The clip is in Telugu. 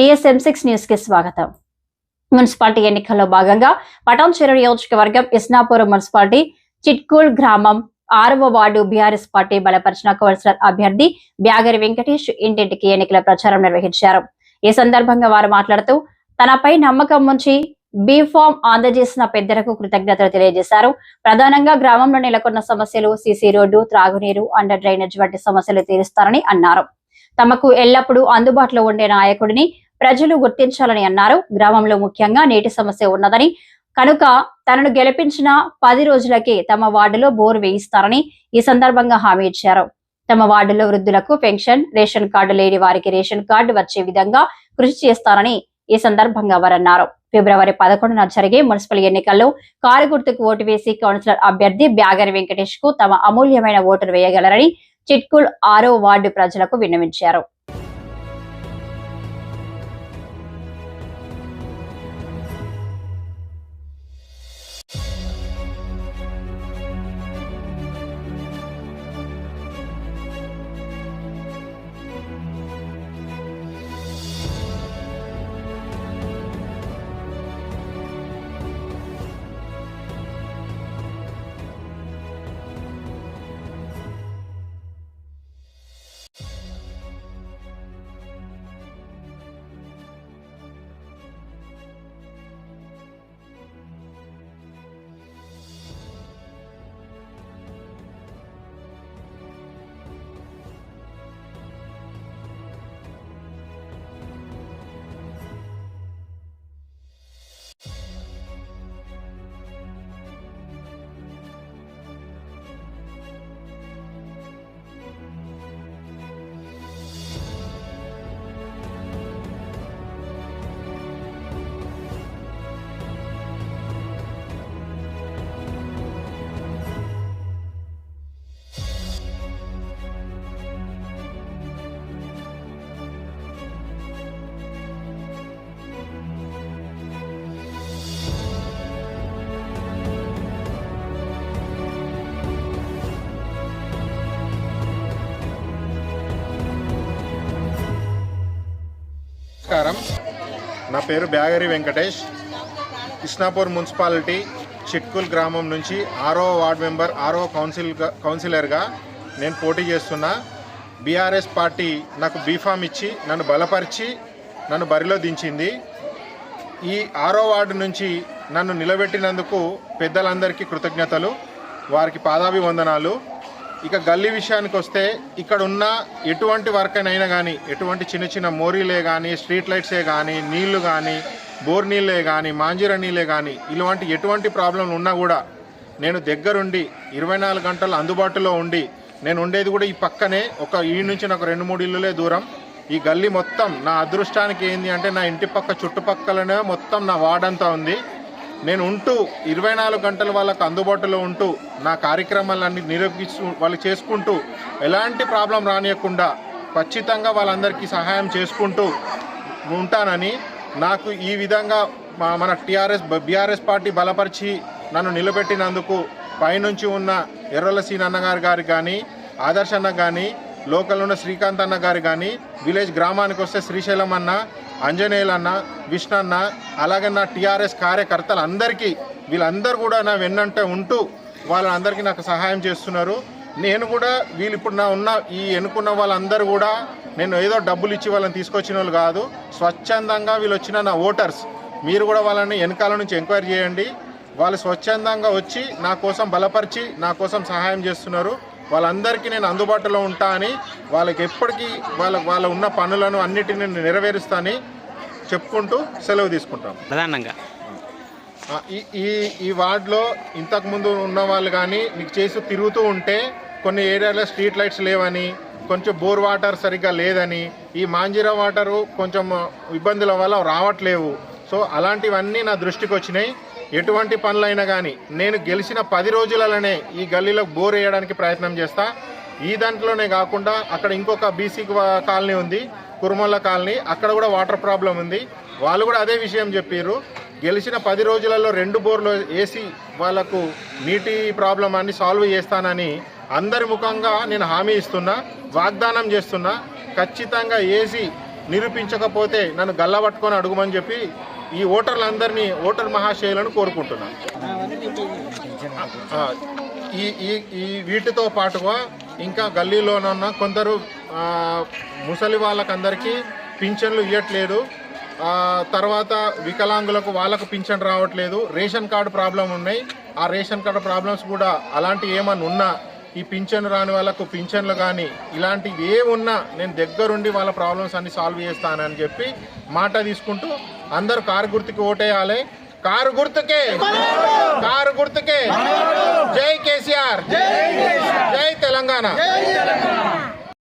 టీఎస్ఎం సిక్స్ న్యూస్కి స్వాగతం. మున్సిపాలిటీ ఎన్నికల్లో భాగంగా పటాన్చెరు నియోజకవర్గం ఇస్నాపురం మున్సిపాలిటీ చిట్కూల్ గ్రామం ఆరవ వార్డు బీఆర్ఎస్ పార్టీ బలపరిచిన కౌన్సిలర్ అభ్యర్థి బ్యాగరి వెంకటేష్ ఇంటింటికి ఎన్నికల ప్రచారం నిర్వహించారు. ఈ సందర్భంగా వారు మాట్లాడుతూ తనపై నమ్మకం ఉంచి బీఫామ్ అందజేసిన పెద్దలకు కృతజ్ఞతలు తెలియజేశారు. ప్రధానంగా గ్రామంలో నెలకొన్న సమస్యలు సీసీ రోడ్డు త్రాగునీరు అండర్ డ్రైనేజ్ వంటి సమస్యలు తీరుస్తారని అన్నారు. తమకు ఎల్లప్పుడూ అందుబాటులో ఉండే నాయకుడిని ప్రజలు గుర్తించాలని అన్నారు. గ్రామంలో ముఖ్యంగా నీటి సమస్య ఉన్నదని. కనుక తనను గెలిపించిన పది రోజులకే తమ వార్డులో బోర్ వేయిస్తారని ఈ సందర్భంగా హామీ ఇచ్చారు. తమ వార్డులో వృద్ధులకు పెన్షన్ రేషన్ కార్డు లేని వారికి రేషన్ కార్డు వచ్చే విధంగా కృషి చేస్తారని ఈ సందర్భంగా వారన్నారు. ఫిబ్రవరి పదకొండున జరిగే మున్సిపల్ ఎన్నికల్లో కారు గుర్తుకు ఓటు వేసి కౌన్సిలర్ అభ్యర్థి బ్యాగరి వెంకటేష్కు తమ అమూల్యమైన ఓటును వేయగలరని చిట్కుల్ ఆరో వార్డు ప్రజలకు విన్నవించారు. నా పేరు బ్యాగరి వెంకటేష్. కృష్ణాపూర్ మున్సిపాలిటీ చిట్కుల్ గ్రామం నుంచి ఆరో వార్డ్ మెంబర్ ఆరో కౌన్సిల్ కౌన్సిలర్గా నేను పోటీ చేస్తున్నా. బీఆర్ఎస్ పార్టీ నాకు బీఫామ్ ఇచ్చి నన్ను బలపరిచి నన్ను బరిలో దించింది. ఈ ఆరో వార్డు నుంచి నన్ను నిలబెట్టినందుకు పెద్దలందరికీ కృతజ్ఞతలు వారికి పాదాభివందనాలు. ఇక గల్లీ విషయానికి వస్తే ఇక్కడ ఉన్న ఎటువంటి వర్క్ అయినా కానీ ఎటువంటి చిన్న చిన్న మోరీలే కానీ స్ట్రీట్ లైట్సే కానీ నీళ్ళు కానీ బోర్ నీళ్ళే కానీ మాంజీర నీళ్ళే కానీ ఇలాంటి ఎటువంటి ప్రాబ్లం ఉన్నా కూడా నేను దగ్గరుండి ఇరవై నాలుగు గంటలు అందుబాటులో ఉండి నేను ఉండేది కూడా ఈ పక్కనే ఒక ఈ నుంచి నాకు రెండు మూడు ఇల్లులే దూరం. ఈ గల్లీ మొత్తం నా అదృష్టానికి ఏంది అంటే నా ఇంటి పక్క చుట్టుపక్కలనే మొత్తం నా వార్డంతా ఉంది. నేను ఉంటూ ఇరవై నాలుగు గంటలు వాళ్ళకు అందుబాటులో ఉంటూ నా కార్యక్రమాలన్నీ నిరూపిస్తూ వాళ్ళు చేసుకుంటూ ఎలాంటి ప్రాబ్లం రానియకుండా ఖచ్చితంగా వాళ్ళందరికీ సహాయం చేసుకుంటూ ఉంటానని నాకు ఈ విధంగా మా- మన టీఆర్ఎస్ బీఆర్ఎస్ పార్టీ బలపరిచి నన్ను నిలబెట్టినందుకు పైనుంచి ఉన్న ఎర్రల సీన్ అన్నగారు గారు కానీ ఆదర్శ్ అన్న కానీ లోకల్ ఉన్న శ్రీకాంత్ అన్న గారు కానీ విలేజ్ గ్రామానికి వస్తే శ్రీశైలం అన్న అంజనేయులన్న విష్ణు అన్న అలాగే నా టీఆర్ఎస్ కార్యకర్తలు అందరికీ వీళ్ళందరూ కూడా నా వెన్నంటే ఉంటూ వాళ్ళందరికీ నాకు సహాయం చేస్తున్నారు. నేను కూడా వీళ్ళు ఇప్పుడు నా ఉన్న ఈ ఎన్నుకున్న వాళ్ళందరూ కూడా నేను ఏదో డబ్బులు ఇచ్చి వాళ్ళని తీసుకొచ్చిన వాళ్ళు కాదు స్వచ్ఛందంగా వీళ్ళు వచ్చిన నా ఓటర్స్ మీరు కూడా వాళ్ళని వెనకాల నుంచి ఎంక్వైరీ చేయండి. వాళ్ళు స్వచ్ఛందంగా వచ్చి నా కోసం బలపరిచి నా కోసం సహాయం చేస్తున్నారు. వాళ్ళందరికీ నేను అందుబాటులో ఉంటా అని వాళ్ళకి ఎప్పటికీ వాళ్ళ వాళ్ళ ఉన్న పనులను అన్నిటిని నేను నెరవేరుస్తానని చెప్పుకుంటూ సెలవు తీసుకుంటాం. ప్రధానంగా. ఈ ఈ ఈ వార్డులో ఇంతకుముందు ఉన్న వాళ్ళు కానీ నీకు చేసి తిరుగుతూ ఉంటే కొన్ని ఏరియాలో స్ట్రీట్ లైట్స్ లేవని కొంచెం బోర్ వాటర్ సరిగ్గా లేదని ఈ మాంజీరా వాటరు కొంచెం ఇబ్బందుల వల్ల రావట్లేవు. సో అలాంటివన్నీ నా దృష్టికి వచ్చినాయి. ఎటువంటి పనులైనా కానీ నేను గెలిచిన పది రోజులలోనే ఈ గల్లీలో బోర్ వేయడానికి ప్రయత్నం చేస్తా. ఈ దాంట్లోనే కాకుండా అక్కడ ఇంకొక బీసీ కాలనీ ఉంది కురుమల్ల కాలనీ. అక్కడ కూడా వాటర్ ప్రాబ్లం ఉంది. వాళ్ళు కూడా అదే విషయం చెప్పారు గెలిచిన పది రోజులలో రెండు బోర్లు వేసి వాళ్ళకు నీటి ప్రాబ్లం అన్ని సాల్వ్ చేస్తానని అందరి ముఖంగా నేను హామీ ఇస్తున్నా వాగ్దానం చేస్తున్నా. ఖచ్చితంగా ఏసీ నిరూపించకపోతే నన్ను గల్లబట్టుకొని అడుగుమని చెప్పి ఈ ఓటర్లందరినీ ఓటర్ మహాశయులను కోరుకుంటున్నాను ఈ ఈ ఈ వీటితో పాటుగా ఇంకా గల్లీలోనున్న కొందరు ముసలి వాళ్ళకందరికీ పింఛన్లు ఇవ్వట్లేదు తర్వాత వికలాంగులకు వాళ్ళకు పింఛన్ రావట్లేదు. రేషన్ కార్డు ప్రాబ్లం ఉన్నాయి. ఆ రేషన్ కార్డు ప్రాబ్లమ్స్ కూడా అలాంటి ఏమన్నా ఉన్నా ఈ పింఛన్ రాని వాళ్ళకు పింఛన్లు కానీ ఇలాంటివి ఏమున్నా నేను దగ్గరుండి వాళ్ళ ప్రాబ్లమ్స్ అన్ని సాల్వ్ చేస్తానని చెప్పి మాట తీసుకుంటూ అందరూ కారు గుర్తుకి ఓటేయాలి. కారు గుర్తుకే. కారు గుర్తుకే. జై కేసీఆర్. జై తెలంగాణ.